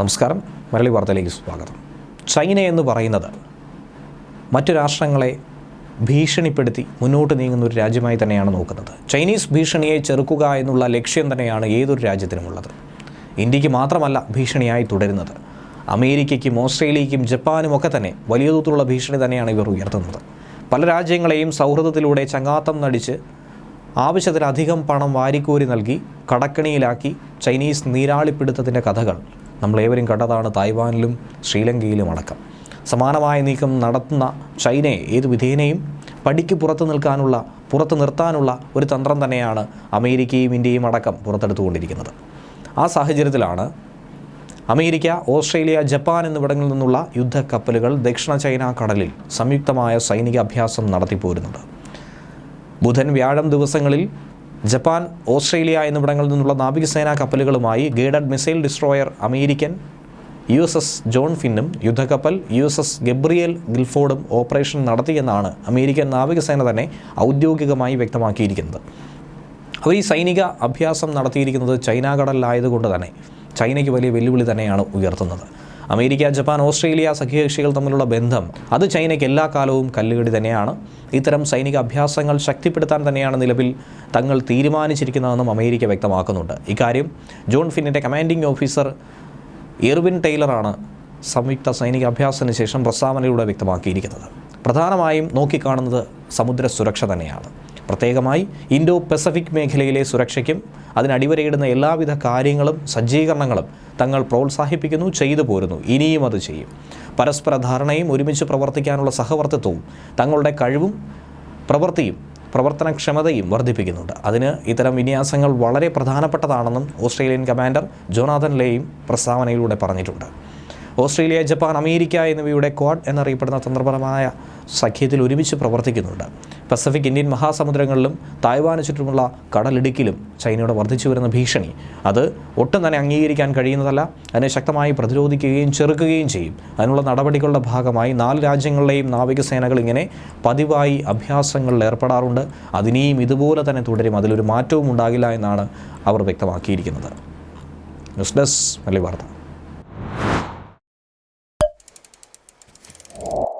നമസ്കാരം. മരളി വാർത്തയിലേക്ക് സ്വാഗതം. ചൈന എന്ന് പറയുന്നത് മറ്റു രാഷ്ട്രങ്ങളെ ഭീഷണിപ്പെടുത്തി മുന്നോട്ട് നീങ്ങുന്ന ഒരു രാജ്യമായി തന്നെയാണ് നോക്കുന്നത്. ചൈനീസ് ഭീഷണിയെ ചെറുക്കുക എന്നുള്ള ലക്ഷ്യം തന്നെയാണ് ഏതൊരു രാജ്യത്തിനുമുള്ളത്. ഇന്ത്യയ്ക്ക് മാത്രമല്ല ഭീഷണിയായി തുടരുന്നത്. അമേരിക്കയ്ക്കും ഓസ്ട്രേലിയയ്ക്കും ജപ്പാനും ഒക്കെ തന്നെ വലിയ തോതിലുള്ള ഭീഷണി തന്നെയാണ് ഇവർ ഉയർത്തുന്നത്. പല രാജ്യങ്ങളെയും സൗഹൃദത്തിലൂടെ ചങ്ങാത്തം നടിച്ച് ആവശ്യത്തിലധികം പണം വാരിക്കോരി നൽകി കടക്കണിയിലാക്കി ചൈനീസ് നീരാളിപ്പിടുത്തത്തിന്റെ കഥകൾ നമ്മളേവരും കണ്ടതാണ് തായ്വാനിലും ശ്രീലങ്കയിലും അടക്കം. സമാനമായ നീക്കം നടത്തുന്ന ചൈനയെ ഏത് വിധേനയും പടിക്ക് പുറത്ത് നിൽക്കാനുള്ള പുറത്ത് നിർത്താനുള്ള ഒരു തന്ത്രം തന്നെയാണ് അമേരിക്കയും ഇന്ത്യയും അടക്കം പുറത്തെടുത്തുകൊണ്ടിരിക്കുന്നത്. ആ സാഹചര്യത്തിലാണ് അമേരിക്ക ഓസ്ട്രേലിയ ജപ്പാൻ എന്നിവിടങ്ങളിൽ നിന്നുള്ള യുദ്ധക്കപ്പലുകൾ ദക്ഷിണ ചൈന കടലിൽ സംയുക്തമായ സൈനിക അഭ്യാസം നടത്തിപ്പോരുന്നത്. ബുധൻ വ്യാഴം ദിവസങ്ങളിൽ ജപ്പാൻ ഓസ്ട്രേലിയ എന്നിവിടങ്ങളിൽ നിന്നുള്ള നാവികസേനാ കപ്പലുകളുമായി guided missile destroyer American U S S John ഫിന്നും യുദ്ധക്കപ്പൽ യു എസ് എസ് ഗബ്രിയേൽ ഗിൽഫോർഡും ഓപ്പറേഷൻ നടത്തിയെന്നാണ് അമേരിക്കൻ നാവികസേന തന്നെ ഔദ്യോഗികമായി വ്യക്തമാക്കിയിരിക്കുന്നത്. അവർ ഈ സൈനിക അഭ്യാസം നടത്തിയിരിക്കുന്നത് ചൈന കടലിലായതുകൊണ്ട് തന്നെ ചൈനയ്ക്ക് വലിയ വെല്ലുവിളി തന്നെയാണ് ഉയർത്തുന്നത്. അമേരിക്ക ജപ്പാൻ ഓസ്ട്രേലിയ സഖ്യകക്ഷികൾ തമ്മിലുള്ള ബന്ധം അത് ചൈനയ്ക്ക് എല്ലാ കാലവും കല്ലുകടി തന്നെയാണ്. ഇത്തരം സൈനിക അഭ്യാസങ്ങൾ ശക്തിപ്പെടുത്താൻ തന്നെയാണ് നിലവിൽ തങ്ങൾ തീരുമാനിച്ചിരിക്കുന്നതെന്നും അമേരിക്ക വ്യക്തമാക്കുന്നുണ്ട്. ഇക്കാര്യം ജോൺ ഫിന്നിന്റെ കമാൻഡിംഗ് ഓഫീസർ എർവിൻ ടെയ്ലറാണ് സംയുക്ത സൈനിക അഭ്യാസത്തിന് ശേഷം പ്രസ്താവനയിലൂടെ വ്യക്തമാക്കിയിരിക്കുന്നത്. പ്രധാനമായും നോക്കിക്കാണുന്നത് സമുദ്ര സുരക്ഷ തന്നെയാണ്. പ്രത്യേകമായി ഇൻഡോ പസഫിക് മേഖലയിലെ സുരക്ഷയ്ക്കും അതിനടിവരയിടുന്ന എല്ലാവിധ കാര്യങ്ങളും സജ്ജീകരണങ്ങളും തങ്ങൾ പ്രോത്സാഹിപ്പിക്കുന്നു ചെയ്തു പോരുന്നു. ഇനിയും അത് ചെയ്യും. പരസ്പര ധാരണയും ഒരുമിച്ച് പ്രവർത്തിക്കാനുള്ള സഹവർത്തിത്വവും തങ്ങളുടെ കഴിവും പ്രവൃത്തിയും പ്രവർത്തനക്ഷമതയും വർദ്ധിപ്പിക്കുന്നുണ്ട്. അതിന് ഇത്തരം വിന്യാസങ്ങൾ വളരെ പ്രധാനപ്പെട്ടതാണെന്നും ഓസ്ട്രേലിയൻ കമാൻഡർ ജോനാഥൻ ലേയും പ്രസ്താവനയിലൂടെ പറഞ്ഞിട്ടുണ്ട്. ഓസ്ട്രേലിയ ജപ്പാൻ അമേരിക്ക എന്നിവയുടെ ക്വാഡ് എന്നറിയപ്പെടുന്ന തന്ത്രപരമായ സഖ്യത്തിൽ ഒരുമിച്ച് പ്രവർത്തിക്കുന്നുണ്ട്. പസഫിക് ഇന്ത്യൻ മഹാസമുദ്രങ്ങളിലും തായ്വാന് ചുറ്റുമുള്ള കടലിടുക്കിലും ചൈനയുടെ വർദ്ധിച്ചു വരുന്ന ഭീഷണി. അത് ഒട്ടും തന്നെ അംഗീകരിക്കാൻ കഴിയുന്നതല്ല. അതിനെ ശക്തമായി പ്രതിരോധിക്കുകയും ചെറുക്കുകയും ചെയ്യും. അതിനുള്ള നടപടികളുടെ ഭാഗമായി നാല് രാജ്യങ്ങളിലെയും നാവികസേനകൾ ഇങ്ങനെ പതിവായി അഭ്യാസങ്ങളിൽ ഏർപ്പെടാറുണ്ട്. അതിനെയും ഇതുപോലെ തന്നെ തുടരും. അതിലൊരു മാറ്റവും ഉണ്ടാകില്ല എന്നാണ് അവർ വ്യക്തമാക്കിയിരിക്കുന്നത്. ന്യൂസ് ഡെസ്ക് മല്ലി വാർത്ത. Oh.